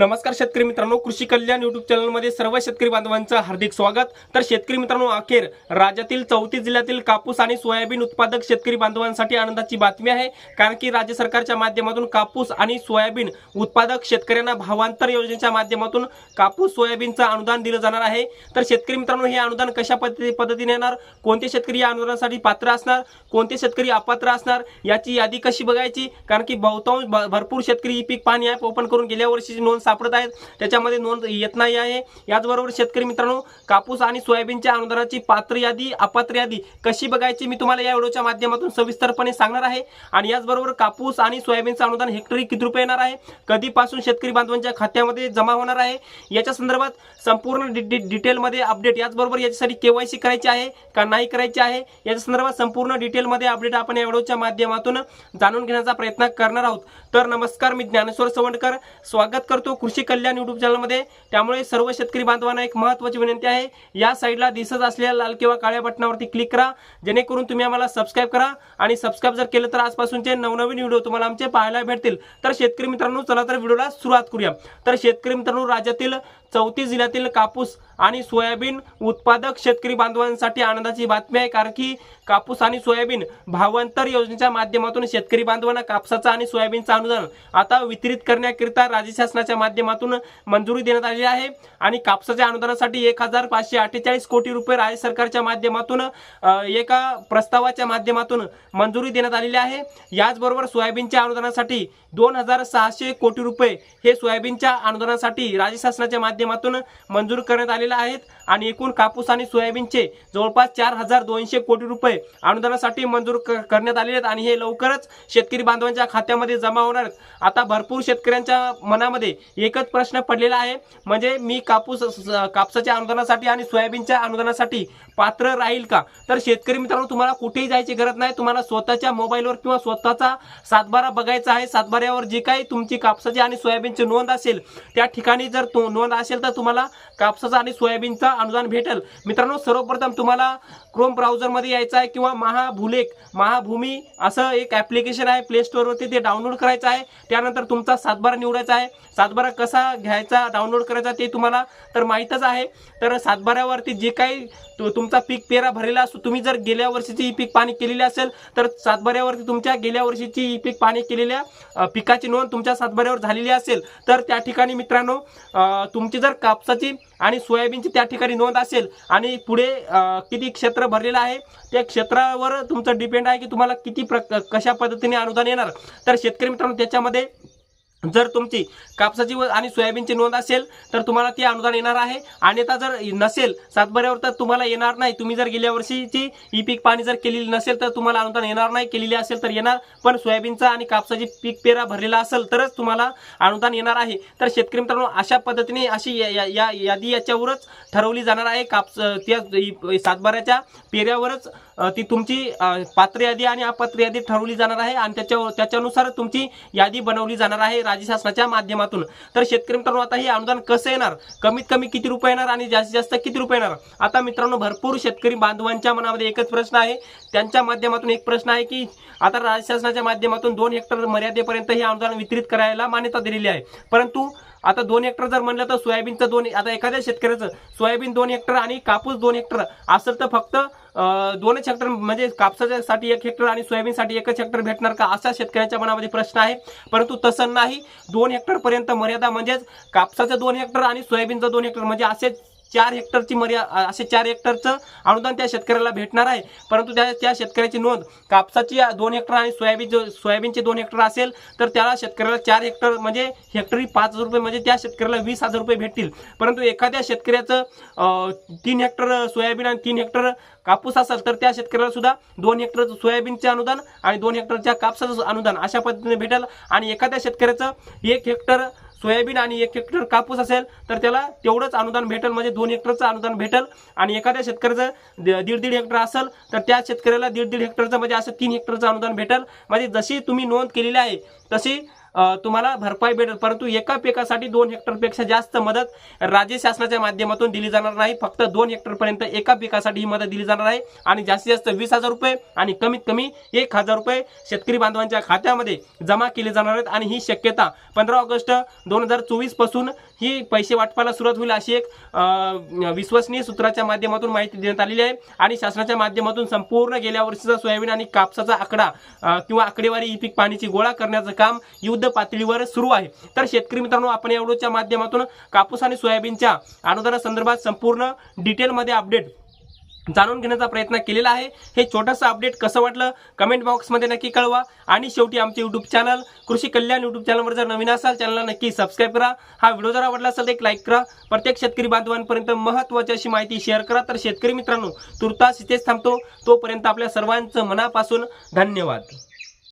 नमस्कार शेतकरी मित्रांनो कृषी कल्याण युट्यूब चॅनलमध्ये सर्व शेतकरी बांधवांचं हार्दिक स्वागत. तर शेतकरी मित्रांनो अखेर राज्यातील चौतीस जिल्ह्यातील कापूस आणि सोयाबीन उत्पादक शेतकरी बांधवांसाठी आनंदाची बातमी आहे. कारण की राज्य सरकारच्या माध्यमातून कापूस आणि सोयाबीन उत्पादक शेतकऱ्यांना भावांतर योजनेच्या माध्यमातून कापूस सोयाबीनचं अनुदान दिलं जाणार आहे. तर शेतकरी मित्रांनो हे अनुदान कशा पद्धती पद्धतीने येणार? कोणते शेतकरी या अनुदानासाठी पात्र असणार? कोणते शेतकरी अपात्र असणार? याची यादी कशी बघायची? कारण की बहुतांश भरपूर शेतकरी ई पीक पाणी ॲप ओपन करून गेल्या वर्षीची नोंद सापडत आहेत. त्याच्यामध्ये नोंद येत नाही आहे. याचबरोबर शेतकरी मित्रांनो कापूस आणि सोयाबीनच्या अनुदानाची पात्र यादी अपात्र यादी कशी बघायची मी तुम्हाला या व्हिडिओच्या माध्यमातून सविस्तरपणे सांगणार आहे. आणि याचबरोबर कापूस आणि सोयाबीनचं अनुदान हेक्टरी किती रुपये येणार आहे? कधीपासून शेतकरी बांधवांच्या खात्यामध्ये जमा होणार आहे? याच्या संदर्भात संपूर्ण डिटेलमध्ये अपडेट याचबरोबर याच्यासाठी केवायसी करायची आहे का नाही करायची आहे? याच्या संदर्भात संपूर्ण डिटेलमध्ये अपडेट आपण या व्हिडिओच्या माध्यमातून जाणून घेण्याचा प्रयत्न करणार आहोत. तर नमस्कार मी ज्ञानेश्वर सवंडकर. स्वागत करतो कृषी कल्याण युट्यूब चॅनलमध्ये त्यामुळे सर्व शेतकरी बांधवांना एक महत्त्वाची विनंती आहे. या साईडला दिसत असलेल्या लाल किंवा काळ्या बटनावरती क्लिक करा. जेणेकरून तुम्ही आम्हाला सबस्क्राईब करा. आणि सबस्क्राईब जर केलं तर आजपासूनचे नवनवीन व्हिडिओ तुम्हाला आमचे पाहायला भेटतील. तर शेतकरी मित्रांनो चला तर व्हिडिओला सुरुवात करूया. तर शेतकरी मित्रांनो राज्यातील चौतीस जिल्ह्यातील कापूस आणि सोयाबीन उत्पादक शेतकरी बांधवांसाठी आनंदाची बातमी आहे कारण की कापूस आणि सोयाबीन भावांतर योजनेच्या माध्यमातून शेतकरी बांधवांना कापसाचं आणि सोयाबीनचं अनुदान आता वितरित करण्याकरिता राज्य शासनाच्या माध्यमातून मंजुरी देण्यात आलेली आहे. आणि कापसाच्या अनुदानासाठी एक हजार पाचशे अठ्ठेचाळीस कोटी रुपये राज्य सरकारच्या माध्यमातून एका प्रस्तावाच्या माध्यमातून मंजुरी देण्यात आलेली आहे. याचबरोबर सोयाबीनच्या अनुदानासाठी दोन हजार सहाशे कोटी रुपये हे सोयाबीनच्या अनुदानासाठी राज्य शासनाच्या माध्यमातून माध्यमातून मंजूर करण्यात आलेले आहेत आणि एकूण कापूस आणि सोयाबीनचे जवळपास चार हजार दोनशे कोटी रुपये अनुदानासाठी मंजूर क- करण्यात आलेले आहेत आणि हे लवकरच शेतकरी बांधवांच्या खात्यामध्ये जमा होणार. आहेत आता भरपूर शेतकऱ्यांच्या मनामध्ये एकच प्रश्न पडलेला आहे. म्हणजे मी कापूस कापसाच्या अनुदानासाठी आणि सोयाबीनच्या अनुदानासाठी पात्र राहील का? तर शेतकरी मित्रांनो तुम्हाला कुठेही जायची गरज नाही. तुम्हाला स्वतःच्या मोबाईलवर किंवा स्वतःचा सातबारा बघायचा आहे. सातबाऱ्यावर जी काही तुमची कापसाची आणि सोयाबीनची नोंद असेल त्या ठिकाणी जर तो नोंद असेल तर तुम्हाला कापसाचा आणि सोयाबीनचा अनुदान भेटेल. मित्रांनो सर्वप्रथम तुम्हाला क्रोम ब्राउझरमध्ये यायचं आहे किंवा महाभूलेख महाभूमी असं एक ॲप्लिकेशन आहे प्ले स्टोअरवरती ते डाउनलोड करायचं आहे. त्यानंतर तुमचा सातबारा निवडायचा आहे. सातबारा कसा घ्यायचा डाउनलोड करायचा ते तुम्हाला तर माहीतच आहे. तर सातबाऱ्यावरती जे काही तुमचा पीक पेरा भरलेला असतो तुम्ही जर गेल्या वर्षीची ई पीक पाणी केलेली असेल तर सातबाऱ्यावरती तुमच्या गेल्या वर्षीची ई पीक पाणी केलेल्या पिकाची नोंद तुमच्या सातबाऱ्यावर झालेली असेल. तर त्या ठिकाणी मित्रांनो तुमचे तुमची जर कापसाची आणि सोयाबीनची त्या ठिकाणी नोंद असेल आणि पुढे किती क्षेत्र भरलेलं आहे त्या क्षेत्रावर तुमचं डिपेंड आहे की तुम्हाला किती प्र कशा पद्धतीने अनुदान येणार. तर शेतकरी मित्रांनो त्याच्यामध्ये जर तुमची कापसाची व आणि सोयाबीनची नोंद असेल तर तुम्हाला ती अनुदान येणार आहे. आणि आता जर नसेल सातबाऱ्यावर तर तुम्हाला येणार नाही. तुम्ही जर गेल्या वर्षीची ई पीक पाणी जर केलेली नसेल तर तुम्हाला अनुदान येणार नाही. केलेली असेल तर येणार. पण सोयाबीनचा आणि कापसाची पीक पेरा भरलेला असेल तरच तुम्हाला अनुदान येणार आहे. तर शेतकरी मित्रांनो अशा पद्धतीने अशी या- या- या यादी याच्यावरच ठरवली जाणार आहे. कापस त्या सातबाऱ्याच्या पेऱ्यावरच ती तुमची पात्र यादी आणि अपात्र यादी ठरवली जाणार आहे आणि त्याच्या त्याच्यानुसार तुमची यादी बनवली जाणार आहे राज्य शासनाच्या माध्यमातून. तर शेतकरी मित्रांनो आता हे अनुदान कसं येणार? कमीत कमी किती रुपये येणार आणि जास्तीत जास्त किती रुपये येणार? आता मित्रांनो भरपूर शेतकरी बांधवांच्या मनामध्ये एकच प्रश्न आहे. त्यांच्या माध्यमातून एक प्रश्न आहे की आता राज्य शासनाच्या माध्यमातून दोन हेक्टर मर्यादेपर्यंत हे अनुदान वितरित करायला मान्यता दिलेली आहे. परंतु आता दोन हेक्टर जर म्हणलं तर सोयाबीनचं दोन आता एखाद्या शेतकऱ्याचं सोयाबीन दोन हेक्टर आणि कापूस दोन हेक्टर असेल तर फक्त दोनच हेक्टर म्हणजे कापसासाठी एक हेक्टर आणि सोयाबीनसाठी एकच हेक्टर भेटणार का असा शेतकऱ्यांच्या मनामध्ये प्रश्न आहे. परंतु तसं नाही. दोन हेक्टर पर्यंत मर्यादा म्हणजेच कापसाचं दोन हेक्टर आणि सोयाबीनचं दोन हेक्टर म्हणजे असेच चार हेक्टरची मर्या असे चार हेक्टरचं अनुदान त्या शेतकऱ्याला भेटणार आहे. परंतु त्या त्या शेतकऱ्याची नोंद कापसाची दोन हेक्टर आणि सोयाबीन सोयाबीनचे दोन हेक्टर असेल तर त्याला शेतकऱ्याला चार हेक्टर म्हणजे हेक्टरी पाच हजार रुपये म्हणजे त्या शेतकऱ्याला वीस हजार रुपये भेटतील. परंतु एखाद्या शेतकऱ्याचं तीन हेक्टर सोयाबीन आणि तीन हेक्टर कापूस असेल तर त्या शेतकऱ्याला सुद्धा दोन हेक्टरचं सोयाबीनचे अनुदान आणि दोन हेक्टरच्या कापसाचं अनुदान अशा पद्धतीने भेटेल. आणि एखाद्या शेतकऱ्याचं एक हेक्टर सोयाबीन आणि एक हेक्टर कापूस असेल तर त्याला तेवढंच अनुदान भेटेल म्हणजे दोन हेक्टरचं अनुदान भेटेल. आणि एखाद्या शेतकऱ्याचं द- दीड दीड हेक्टर असेल तर त्या शेतकऱ्याला दीड दीड हेक्टरचं म्हणजे असं तीन हेक्टरचं अनुदान भेटेल. म्हणजे जशी तुम्ही नोंद केलेली आहे तशी तुम्हाला भरपाई भेटेल परंतु एका पिकासाठी दोन हेक्टरपेक्षा जास्त मदत राज्य शासनाच्या माध्यमातून दिली जाणार नाही. फक्त दोन हेक्टरपर्यंत एका पिकासाठी ही मदत दिली जाणार आहे. आणि जास्तीत जास्त वीस हजार रुपये आणि कमीत कमी एक हजार रुपये शेतकरी बांधवांच्या खात्यामध्ये जमा केले जाणार आहेत. आणि ही शक्यता पंधरा ऑगस्ट दोन हजार चोवीसपासून ही पैसे वाटपाला सुरुवात होईल अशी एक विश्वसनीय सूत्राच्या माध्यमातून माहिती देण्यात आलेली आहे. आणि शासनाच्या माध्यमातून संपूर्ण गेल्या वर्षीचा सोयाबीन आणि कापसाचा आकडा किंवा आकडेवारी ही पीक पाण्याची गोळा करण्याचं काम युद्ध युद्ध पातळीवर सुरू आहे. तर शेतकरी मित्रांनो आपण या व्हिडिओच्या माध्यमातून कापूस आणि सोयाबीनच्या अनुदानासंदर्भात संपूर्ण डिटेलमध्ये अपडेट जाणून घेण्याचा प्रयत्न केलेला आहे. हे छोटंसं अपडेट कसं वाटलं कमेंट बॉक्समध्ये नक्की कळवा. आणि शेवटी आमचे यूट्यूब चॅनल कृषी कल्याण यूट्यूब चॅनलवर जर नवीन असाल चॅनलला नक्की सबस्क्राईब करा. हा व्हिडिओ जर आवडला असेल तर एक लाईक करा. प्रत्येक शेतकरी बांधवांपर्यंत महत्त्वाची अशी माहिती शेअर करा. तर शेतकरी मित्रांनो तुर्तास इथेच थांबतो. तोपर्यंत आपल्या सर्वांचं मनापासून धन्यवाद.